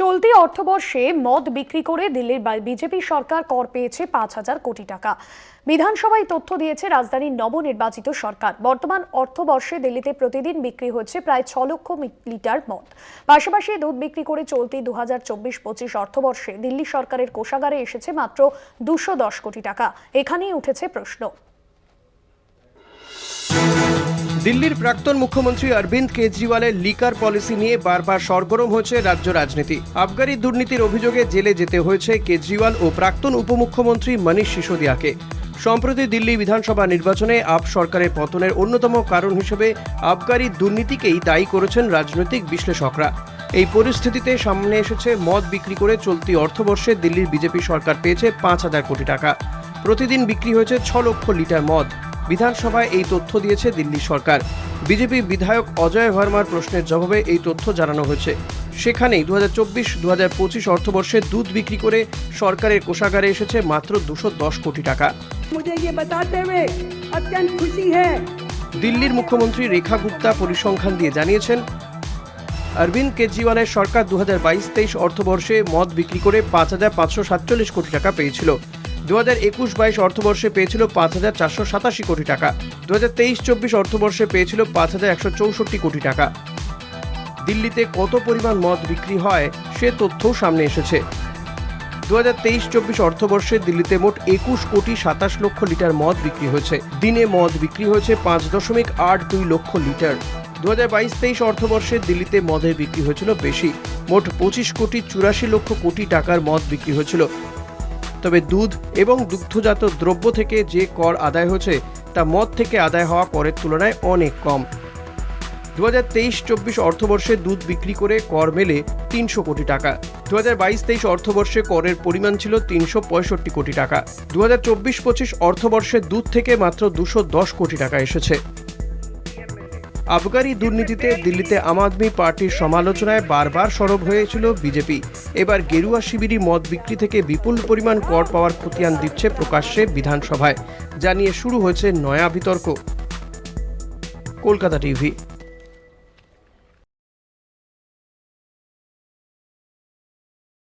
চলতি অর্থবর্ষে মদ বিক্রি করে দিল্লির বিজেপি সরকার কর পেয়েছে পাঁচ হাজার কোটি টাকা। বিধানসভায় তথ্য দিয়েছে রাজধানীর নবনির্বাচিত সরকার। বর্তমান অর্থবর্ষে দিল্লিতে প্রতিদিন বিক্রি হচ্ছে প্রায় ছ লক্ষ লিটার মদ। পাশাপাশি দুধ বিক্রি করে চলতি দু হাজার চব্বিশ পঁচিশ অর্থবর্ষে দিল্লি সরকারের কোষাগারে এসেছে মাত্র দুশো দশ কোটি টাকা। এখানেই উঠেছে প্রশ্ন। দিল্লির প্রাক্তন মুখ্যমন্ত্রী অরবিন্দ কেজরিওয়ালের লিকার পলিসি নিয়ে বারবার সরগরম হয়েছে রাজ্য রাজনীতি। আবগারি দুর্নীতির অভিযোগে জেলে যেতে হয়েছে কেজরিওয়াল ও প্রাক্তন উপমুখ্যমন্ত্রী মনীষ সিসোদিয়াকে। সম্প্রতি দিল্লি বিধানসভা নির্বাচনে আপ সরকারের পতনের অন্যতম কারণ হিসেবে আবগারি দুর্নীতিকেই দায়ী করেছেন রাজনৈতিক বিশ্লেষকরা। এই পরিস্থিতিতে সামনে এসেছে মদ বিক্রি করে চলতি অর্থবর্ষে দিল্লির বিজেপি সরকার পেয়েছে পাঁচ হাজার কোটি টাকা। প্রতিদিন বিক্রি হয়েছে ছ লক্ষ লিটার মদ। বিধানসভায় এই তথ্য দিয়েছে দিল্লি সরকার। বিজেপি বিধায়ক অজয় ভার্মার প্রশ্নের জবাবে এই তথ্য জানানো হয়েছে। সেখানেই দু হাজার চব্বিশ দু হাজার পঁচিশ অর্থবর্ষে দুধ বিক্রি করে সরকারের কোষাগারে এসেছে মাত্র দুশো দশ কোটি টাকা। দিল্লির মুখ্যমন্ত্রী রেখা গুপ্তা পরিসংখ্যান দিয়ে জানিয়েছেন অরবিন্দ কেজরিওয়ালের সরকার দু হাজার বাইশ তেইশ অর্থবর্ষে মদ বিক্রি করে পাঁচ হাজার পাঁচশো সাতচল্লিশ কোটি টাকা পেয়েছিল। দু হাজার একুশ বাইশ অর্থবর্ষে পেয়েছিল পাঁচ হাজার চারশো সাতাশি কোটি টাকা। দু হাজার তেইশ চব্বিশ অর্থবর্ষে পেয়েছিল পাঁচ হাজার একশো চৌষট্টি কোটি টাকা। দিল্লিতে কত পরিমাণ মদ বিক্রি হয়, সে তথ্যও সামনে এসেছে। দু হাজার তেইশ চব্বিশ অর্থবর্ষে দিল্লিতে মোট একুশ কোটি সাতাশ লক্ষ লিটার মদ বিক্রি হয়েছে। দিনে মদ বিক্রি হয়েছে পাঁচ দশমিক আট দুই লক্ষ লিটার। দু হাজার বাইশ তেইশ অর্থবর্ষে দিল্লিতে মদের বিক্রি হয়েছিল বেশি। মোট পঁচিশ কোটি চুরাশি লক্ষ কোটি টাকার মদ বিক্রি হয়েছিল। তবে দুধ এবং দুগ্ধজাত দ্রব্য থেকে যে কর আদায় হয়েছে, তা মদ থেকে আদায় হওয়া করের তুলনায় অনেক কম। দু হাজার তেইশ চব্বিশ অর্থবর্ষে দুধ বিক্রি করে কর মেলে তিনশো কোটি টাকা। দু হাজার বাইশ তেইশ অর্থবর্ষে করের পরিমাণ ছিল তিনশো পঁয়ষট্টি কোটি টাকা। দু হাজার চব্বিশ পঁচিশ অর্থবর্ষে দুধ থেকে মাত্র দুশো দশ কোটি টাকা এসেছে। আবগারি দুর্নীতিতে দিল্লিতে আম আদমি পার্টির সমালোচনায় বারবার সরব হয়েছিল বিজেপি। এবার গেরুয়া শিবিরি মদ বিক্রি থেকে বিপুল পরিমাণ কর পাওয়ার খতিয়ান দিচ্ছে প্রকাশ্যে বিধানসভায়। যা নিয়ে শুরু হয়েছে নয়া বিতর্ক। কলকাতা টিভি।